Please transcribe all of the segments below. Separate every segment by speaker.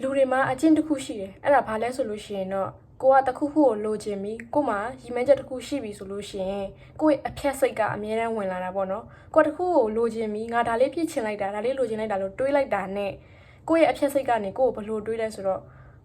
Speaker 1: လူတွေမှာအကျင့်တစ်ခုရှိတယ်အဲ့ဒါဘာလဲဆိုလို့ရှိရင်တော့ကိုကတစ်ခုခုကိုလိုချင်ပြီးကိုမှရီမန်းချက်တစ်ခုရှိပြီဆိုလို့ရှိရင်ကိုယ့်ရဲ့အဖြတ်စိတ်ကအမြဲတမ်းဝင်လာတာပေါ့နော်ကိုကတစ်ခုကိုလိုချင်ပြီးငါဒါလေးပြစ်ချင်လိုက်တာဒါလေးလိုချင်လိုက်တာလို့တွေးလိုက်တာနဲ့ကိုယ့်ရဲ့အဖြတ်စိတ်ကနေကိုယ့်ကိုဘလို့တွေးလဲဆိုတော့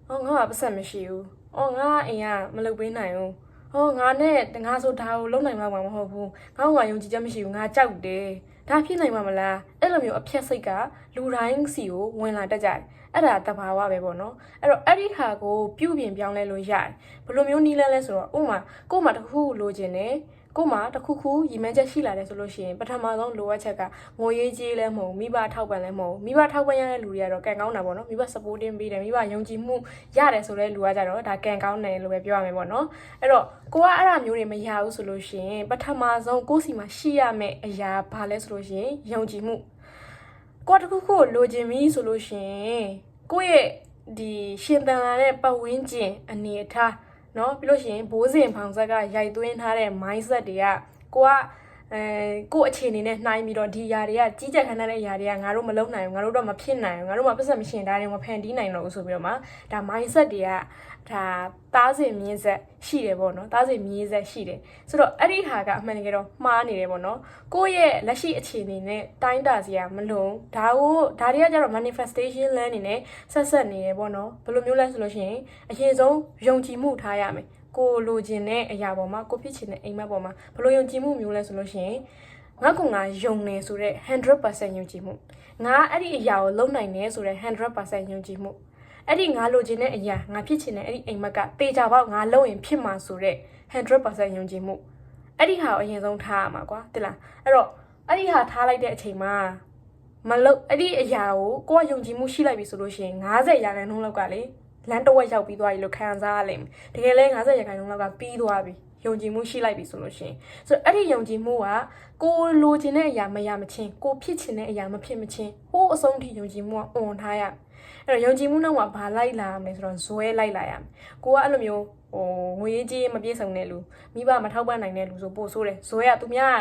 Speaker 1: အော်ငါကပတ်စံမရှိဘူးအော်ငါအိမ်ကမလုပ်ပေးနိုင်ဘူးဟောငါနဲ့ငါဆိုဒါကိုလုံးနိုင်မှာမဟုတ်ဘူးငါကယုံကြည်ချက်မရှိဘူးငါကြောက်တယ် ဒါဖြစ်နိုင်မှာမလားအဲ့လိုမျိုးအဖြတ်စိတ်ကလူတိုင်းစီကိုဝင်လာတတ်ကြတယ်အဲ့ဒါတဘာဝပဲပေါ့နော်အဲ့တော့အဲ့ဒီဟာကိုပြုပြင်ပြောင်းလဲလို့ရတယ်ဘယ်လိုမျိုးနီးလဲလဲဆိုတော့ဥပမာကို့မှာတစ်ခုခုလိုချင်တယ် ကို့မှာတစ်ခုခုရည်မှန်းချက်ရှိလာတယ်ဆိုလို့ရှိရင်ပထမဆုံးလိုအပ်ချက်ကငိုရေးကြီးလဲမဟုတ်ဘူးမိဘထောက်ပံ့လဲမဟုတ်ဘူးမိဘထောက်ပံ့ရတဲ့လူတွေကတော့ကံကောင်းတာပေါ့နော်မိဘ supporting ပေးတယ်မိဘယုံကြည်မှုရတယ်ဆိုတဲ့လူကကြတော့ဒါကံကောင်းတယ်လို့ပဲပြောရမယ်ပေါ့နော်အဲ့တော့ကိုကအဲ့ဒါမျိုးတွေမရဘူးဆိုလို့ရှိရင်ပထမဆုံးကိုယ့်စီမှာရှိရမယ့်အရာဘာလဲဆိုလို့ရှိရင်ယုံကြည်မှုကိုယ်တစ်ခုခုကိုလိုချင်ပြီဆိုလို့ရှိရင်ကိုယ့်ရဲ့ဒီရှင်သန်လာတဲ့ပတ်ဝန်းကျင်အနေအထား နော်ပြီးလို့ရှိရင်ဘိုးစဉ်ဖောင်ဆက်ကရိုက်သွင်းထားတဲ့ mindset တွေကကိုကအဲကိုအခြေအနေနဲ့နှိုင်းပြီးတော့ဒီຢာတွေကကြီးကြပ်ခံတဲ့ຢာတွေကငါတို့မလုံနိုင်ဘူးငါတို့တော့မဖြစ်နိုင်ဘူးငါတို့မှပတ်သက်မရှင်ဒါတွေမဖန်တီးနိုင်တော့ဘူးဆိုပြီးတော့မှဒါ mindset တွေက ဒါတားစဉ်မြင်းဆက်ရှိတယ်ပေါ့နော်တားစဉ်မြင်းဆက်ရှိတယ်ဆိုတော့အဲ့ဒီဟာကအမှန်တကယ်တော့မှားနေတယ်ပေါ့နော်ကိုယ့်ရဲ့လက်ရှိအခြေအနေနဲ့တိုင်းတာစီကမလုံဒါကိုဒါတွေကကြတော့ manifestation land အနေနဲ့ဆက်ဆက်နေတယ်ပေါ့နော်ဘယ်လိုမျိုးလဲဆိုလို့ရှိရင်အရင်ဆုံးယုံကြည်မှုထားရမယ်ကိုလိုချင်တဲ့အရာပေါ်မှာကိုဖြစ်ချင်တဲ့အိမ်မက်ပေါ်မှာဘယ်လိုယုံကြည်မှုမျိုးလဲဆိုလို့ရှိရင်ငါကငါယုံနေဆိုတဲ့100%ယုံကြည်မှုငါအဲ့ဒီအရာကိုလုံနိုင်နေဆိုတဲ့100%ယုံကြည်မှု အဲ့ဒီငါလိုချင်တဲ့အရာငါဖြစ်ချင်တဲ့အဲ့ဒီအိမ်မက်ကတေချာပေါက်ငါလုံရင်ဖြစ်မှာဆိုတဲ့100%ယုံကြည်မှုအဲ့ဒီဟာကိုအရင်ဆုံးထားရမှာကွာတိလားအဲ့တော့အဲ့ဒီဟာထားလိုက်တဲ့အချိန်မှာမလုံအဲ့ဒီအရာကိုကိုကယုံကြည်မှုရှိလိုက်ပြီဆိုလို့ရှိရင်90ရာခိုင်နှုန်းလောက်ကလေလမ်းတစ်ဝက်ရောက်ပြီးသွားပြီလို့ခံစားရလိမ့်မယ်တကယ်လဲ90ရာခိုင်နှုန်းလောက်ကပြီးသွားပြီ ယုံကြည်မှုရှိလိုက်ပြီဆိုလို့ရှိရင်ဆိုတော့အဲ့ဒီယုံကြည်မှုကကိုလိုချင်တဲ့အရာမရမချင်းကိုဖြစ်ချင်တဲ့အရာမဖြစ်မချင်းဟိုးအဆုံးထိယုံကြည်မှုက on ထားရအဲ့တော့ယုံကြည်မှုနောက်မှာဘာလိုက်လာမလဲဆိုတော့ဇွဲလိုက်လာရမယ်ကိုကအဲ့လိုမျိုးဟိုငွေရေးကြေးမပြေဆုံးတဲ့လူမိဘမထောက်ပံ့နိုင်တဲ့လူဆိုပို့ဆိုးတယ်ဇွဲကသူများ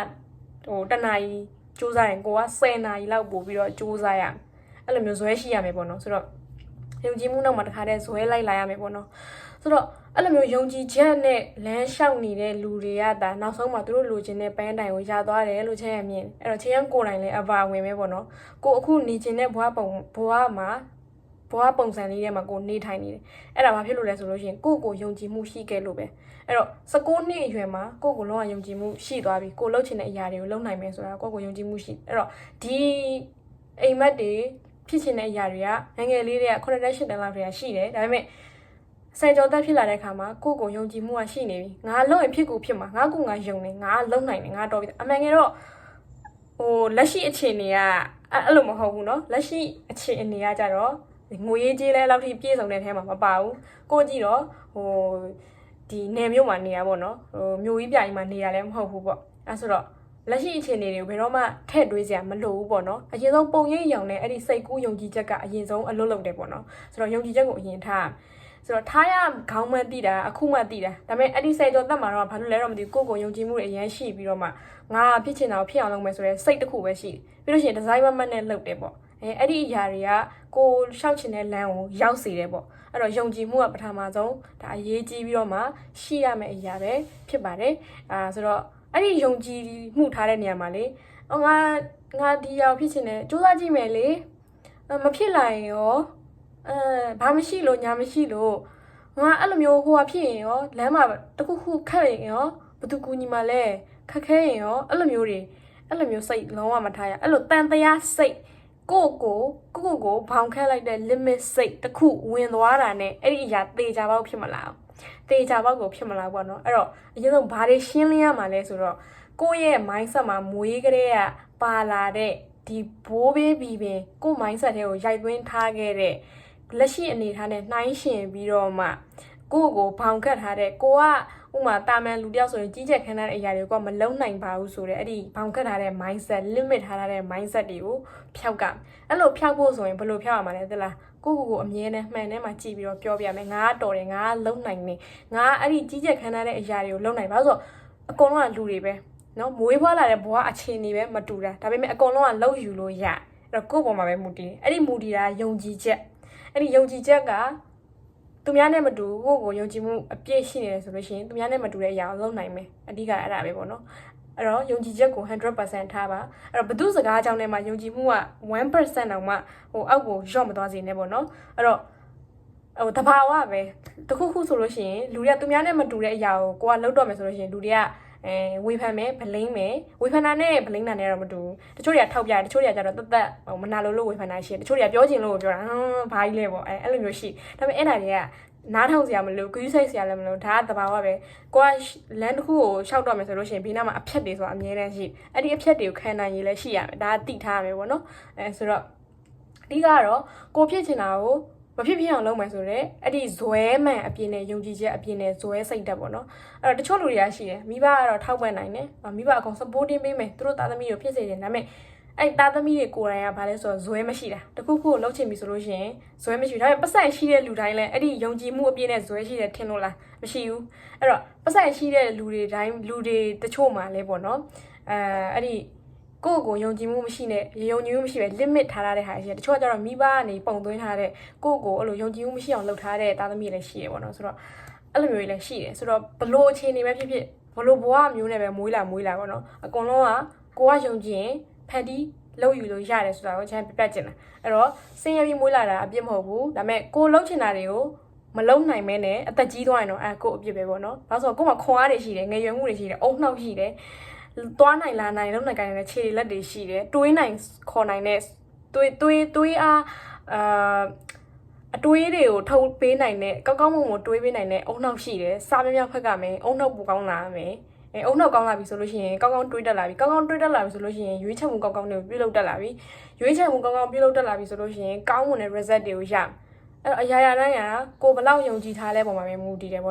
Speaker 1: ဟိုတနာကြီးစူးစမ်းရင်ကိုက10နာရီလောက်ပို့ပြီးတော့စူးစမ်းရမယ်အဲ့လိုမျိုးဇွဲရှိရမယ်ပေါ့နော်ဆိုတော့ယုံကြည်မှုနောက်မှာတခါတည်းဇွဲလိုက်လာရမယ်ပေါ့နော်ဆိုတော့ အဲ့လိုမျိုးယုံကြည်ချက်နဲ့လမ်းလျှောက်နေတဲ့လူတွေကဒါနောက်ဆုံးမှာသူတို့လိုချင်တဲ့ပန်းတိုင်ကိုရသွားတယ်လို့ချက်ရမြင်အဲ့တော့ချင်းရန်ကိုယ်တိုင်လည်းအပါဝင်ပဲပေါ့နော်ကိုအခုနေချင်တဲ့ဘဝပုံဘဝမှာဘဝပုံစံလေးထဲမှာကိုနေထိုင်နေတယ်အဲ့ဒါဘာဖြစ်လို့လဲဆိုလို့ရှိရင်ကိုကိုယုံကြည်မှုရှိခဲ့လို့ပဲအဲ့တော့16နှစ်အရွယ်မှာကိုကိုလုံးဝယုံကြည်မှုရှိသွားပြီကိုလုပ်ချင်တဲ့အရာတွေကိုလုပ်နိုင်မယ်ဆိုတာကိုကိုယုံကြည်မှုရှိအဲ့တော့ဒီအိမ်မက်တွေဖြစ်ချင်တဲ့အရာတွေကငယ်ငယ်လေးတွေက9တက်10တက်လောက်တွေကရှိတယ်ဒါပေမဲ့ စံကြောတက်ဖြစ်လာတဲ့အခါမှာကိုကိုယုံကြည်မှုကရှိနေပြီငါလုံးရင်ဖြစ်ကိုဖြစ်မှာငါကိုငါယုံနေငါလုံးနိုင်တယ်ငါတော်ပြီအမှန်ငယ်တော့ဟိုလက်ရှိအခြေအနေကအဲ့အဲ့လိုမဟုတ်ဘူးเนาะလက်ရှိအခြေအနေကကြတော့ငွေရေးကြေးလဲလောက်ထိပြည့်စုံတဲ့ထဲမှာမပါဘူးကိုကြည့်တော့ဟိုဒီနယ်မြို့မှာနေရပါတော့ဟိုမြို့ကြီးပြကြီးမှာနေရလဲမဟုတ်ဘူးပေါ့အဲ့ဆိုတော့လက်ရှိအခြေအနေတွေကိုဘယ်တော့မှထည့်တွေးစရာမလိုဘူးပေါ့နော်အရင်ဆုံးပုံရိပ်ရောင်နဲ့အဲ့ဒီစိတ်ကူးယုံကြည်ချက်ကအရင်ဆုံးအလွတ်လုပ်တယ်ပေါ့နော်ဆိုတော့ယုံကြည်ချက်ကိုအရင်ထား ဆိုတော့ထားရခေါင်းမှန်းတိတာအခုမှတိတာဒါပေမဲ့အဲ့ဒီစိတ်ကြောတက်မှာတော့ဘာလို့လဲတော့မသိဘူးကိုကိုယုံကြည်မှုတွေအရင်ရှိပြီးတော့မှငါဖြစ်ချင်တာကိုဖြစ်အောင်လုပ်မယ်ဆိုရဲစိတ်တစ်ခုပဲရှိပြီးလို့ရှိရင်ဒီဇိုင်းမမတ်နဲ့လုပ်တယ်ပေါ့အဲအဲ့ဒီအရာတွေကကိုရှောက်ချင်တဲ့လမ်းကိုရောက်စေတယ်ပေါ့အဲ့တော့ယုံကြည်မှုကပထမဆုံးဒါအရေးကြီးပြီးတော့မှရှိရမယ့်အရာပဲဖြစ်ပါတယ်အာဆိုတော့အဲ့ဒီယုံကြည်မှုထားတဲ့နေရာမှာလေအော်ငါငါဒီရောက်ဖြစ်ချင်တယ်စူးစမ်းကြည့်မယ်လေမဖြစ်လာရင်ရော အဲဘာမရှိလို့ညာမရှိလို့ငါအဲ့လိုမျိုးဟိုဟာဖြစ်ရင်ရောလမ်းမှာတခုခုခက်ရင်ရောဘသူကူညီမှာလဲခက်ခဲရင်ရောအဲ့လိုမျိုးတွေအဲ့လိုမျိုးစိတ်လုံးဝမထားရအဲ့လိုတန်တရားစိတ်ကိုကိုကိုကိုကိုဘောင်ခက်လိုက်တဲ့ limit စိတ်တစ်ခုဝင်သွားတာနဲ့အဲ့ဒီအရာတေချာပေါက်ဖြစ်မလားတေချာပေါက်ကိုဖြစ်မလားပေါ့နော်အဲ့တော့အရင်ဆုံးဘာတွေရှင်းလင်းရမှာလဲဆိုတော့ကိုယ့်ရဲ့ mindset မှာမွေးကလေးကပါလာတဲ့ဒီဘိုးဘေးဘီပင်ကိုယ့် mindset ထဲကိုရိုက်သွင်းထားခဲ့တဲ့ လက်ရှိအနေထားနဲ့နှိုင်းယှဉ်ပြီးတော့မှကိုယ့်ကိုဘောင်ခတ်ထားတဲ့ကိုကဥမာတာမန်လူတယောက်ဆိုရင်ကြီးကျယ်ခမ်းနားတဲ့အရာတွေကမလုံနိုင်ပါဘူးဆိုတော့အဲ့ဒီဘောင်ခတ်ထားတဲ့ mindset limit ထားထားတဲ့ mindset တွေကိုဖျောက်ကအဲ့လိုဖျောက်ဖို့ဆိုရင်ဘယ်လိုဖျောက်ရမှာလဲသိလားကိုကိုကိုအမြဲတမ်းမှန်ထဲမှာကြည့်ပြီးတော့ပြောပြမယ်ငါကတော်တယ်ငါကလုံနိုင်နေငါကအဲ့ဒီကြီးကျယ်ခမ်းနားတဲ့အရာတွေကိုလုံနိုင်ပါဆိုတော့အကုန်လုံးကလူတွေပဲနော်မွေးဖွားလာတဲ့ဘဝအခြေအနေပဲမတူတာဒါပေမဲ့အကုန်လုံးကလုံယူလို့ရအဲ့တော့ကိုယ့်ပေါ်မှာပဲမူတည်တယ်အဲ့ဒီမူတည်တာယုံကြည်ချက် အဲ့ဒီယုံကြည်ချက်ကသူများနဲ့မတူကိုယ့်ကိုယုံကြည်မှုအပြည့်ရှိနေတယ်ဆိုလို့ရှိရင်သူများနဲ့မတူတဲ့အရာကိုလုပ်နိုင်မယ်အဓိကအဲ့ဒါပဲပေါ့နော်အဲ့တော့ယုံကြည်ချက်ကို100%ထားပါအဲ့တော့ဘသူစကားကြောင့်လည်းမှယုံကြည်မှုက1%တောင်မှဟိုအောက်ကိုရော့မသွားစေနဲ့ပေါ့နော်အဲ့တော့ဟိုတဘာဝပဲတခုခုဆိုလို့ရှိရင်လူတွေကသူများနဲ့မတူတဲ့အရာကိုကိုကလုပ်တော့မယ်ဆိုလို့ရှိရင်လူတွေက အဲဝေဖန်မယ်ဗလိမ့်မယ်ဝေဖန်တာနဲ့ဗလိမ့်တာနဲ့တော့မတူဘူးတချို့တွေကထောက်ပြတယ်တချို့တွေကကျတော့တသက်ဟိုမနာလို့လို့ဝေဖန်တာရှိတယ်တချို့တွေကပြောချင်လို့ပြောတာဟမ်ဘာကြီးလဲပေါ့အဲအဲ့လိုမျိုးရှိဒါပေမဲ့အဲ့ဒါတွေကနားထောင်စရာမလိုကူးစိတ်စရာလည်းမလိုဒါကတဘာဝပဲကိုကလမ်းတစ်ခုကိုရှောက်တော့မယ်ဆိုလို့ရှိရင်ဘေးနားမှာအဖြတ်တွေဆိုတာအများတန်းရှိအဲ့ဒီအဖြတ်တွေကိုခံနိုင်ရည်လည်းရှိရမယ်ဒါကတိထားရမယ်ပေါ့နော်အဲဆိုတော့အဓိကတော့ကိုဖြစ်ချင်တာကို မဖြစ်ဖြစ်အောင်လုပ်မယ်ဆိုတော့အဲ့ဒီဇွဲမှန်အပြင်းနဲ့ယုံကြည်ချက်အပြင်းနဲ့ဇွဲစိတ်တက်ပေါ့နော်အဲ့တော့တချို့လူတွေကရှိတယ်မိဘကတော့ထောက်ပံ့နိုင်တယ်မိဘအကောင် supporting ပေးမယ်သူတို့သားသမီးကိုဖြစ်စေတယ်ဒါပေမဲ့အဲ့သားသမီးတွေကိုယ်တိုင်ကဘာလဲဆိုတော့ဇွဲမရှိတာတခုခုကိုလှုပ်ချင်ပြီဆိုလို့ရှိရင်ဇွဲမရှိဘူးဒါပေမဲ့ပတ်စံရှိတဲ့လူတိုင်းလည်းအဲ့ဒီယုံကြည်မှုအပြည့်နဲ့ဇွဲရှိတယ်ထင်လို့လားမရှိဘူးအဲ့တော့ပတ်စံရှိတဲ့လူတွေတိုင်းလူတွေတချို့မှလည်းပေါ့နော်အဲအဲ့ဒီ ကိုယ့်ကိုယုံကြည်မှုမရှိနဲ့ယုံကြည်မှုမရှိပဲ limit ထားရတဲ့ဟာရှိတယ်တချို့ကကျတော့မိဘကနေပုံသွင်းထားတဲ့ကိုယ့်ကိုအဲ့လိုယုံကြည်မှုမရှိအောင်လုပ်ထားတဲ့သားသမီးလည်းရှိရပေါ့နော်ဆိုတော့အဲ့လိုမျိုးလည်းရှိတယ်ဆိုတော့ဘလို့အခြေအနေပဲဖြစ်ဖြစ်ဘလို့ဘဝမျိုးနဲ့ပဲမွေးလာမွေးလာပေါ့နော်အကုန်လုံးကကိုကယုံကြည်ရင်ဖန်တီးလုပ်ယူလို့ရတယ်ဆိုတာကိုချမ်းပြပြကျင်တာအဲ့တော့စင်ရပြီးမွေးလာတာအပြစ်မဟုတ်ဘူးဒါပေမဲ့ကိုလှုပ်ချင်တာတွေကိုမလုံနိုင်မဲနဲ့အသက်ကြီးသွားရင်တော့အဲကိုအပြစ်ပဲပေါ့နော်။ဒါဆိုကိုမှခွန်အားတွေရှိတယ်ငယ်ရွယ်မှုတွေရှိတယ်အုံနှောက်ရှိတယ် သွားနိုင်လာနိုင်လုံနိုင်ကိုင်းတဲ့ခြေလက်တွေရှိတယ်တွေးနိုင်ခေါ်နိုင်တဲ့တွေးတွေးတွေးအားအာအတွေးတွေကိုထုတ်ပေးနိုင်တဲ့ကောက်ကောက်မုံမတွေးပေးနိုင်တဲ့အုံနှောက်ရှိတယ်စားမြောက်ဖက်ကမယ်အုံနှောက်ပူကောင်းလာမယ်အဲအုံနှောက်ကောင်းလာပြီဆိုလို့ရှိရင်ကောင်းကောင်းတွေးတက်လာပြီကောင်းကောင်းတွေးတက်လာပြီဆိုလို့ရှိရင်ရွေးချက်မှုကောင်းကောင်းတွေကိုပြုလုပ်တက်လာပြီရွေးချက်မှုကောင်းကောင်းပြုလုပ်တက်လာပြီဆိုလို့ရှိရင်ကောင်းမွန်တဲ့ result တွေကိုရအဲ့တော့အရာရာတိုင်းကကိုဘယ်လောက်ယုံကြည်ထားလဲပုံမှာပဲမူတည်တယ်ပေါ့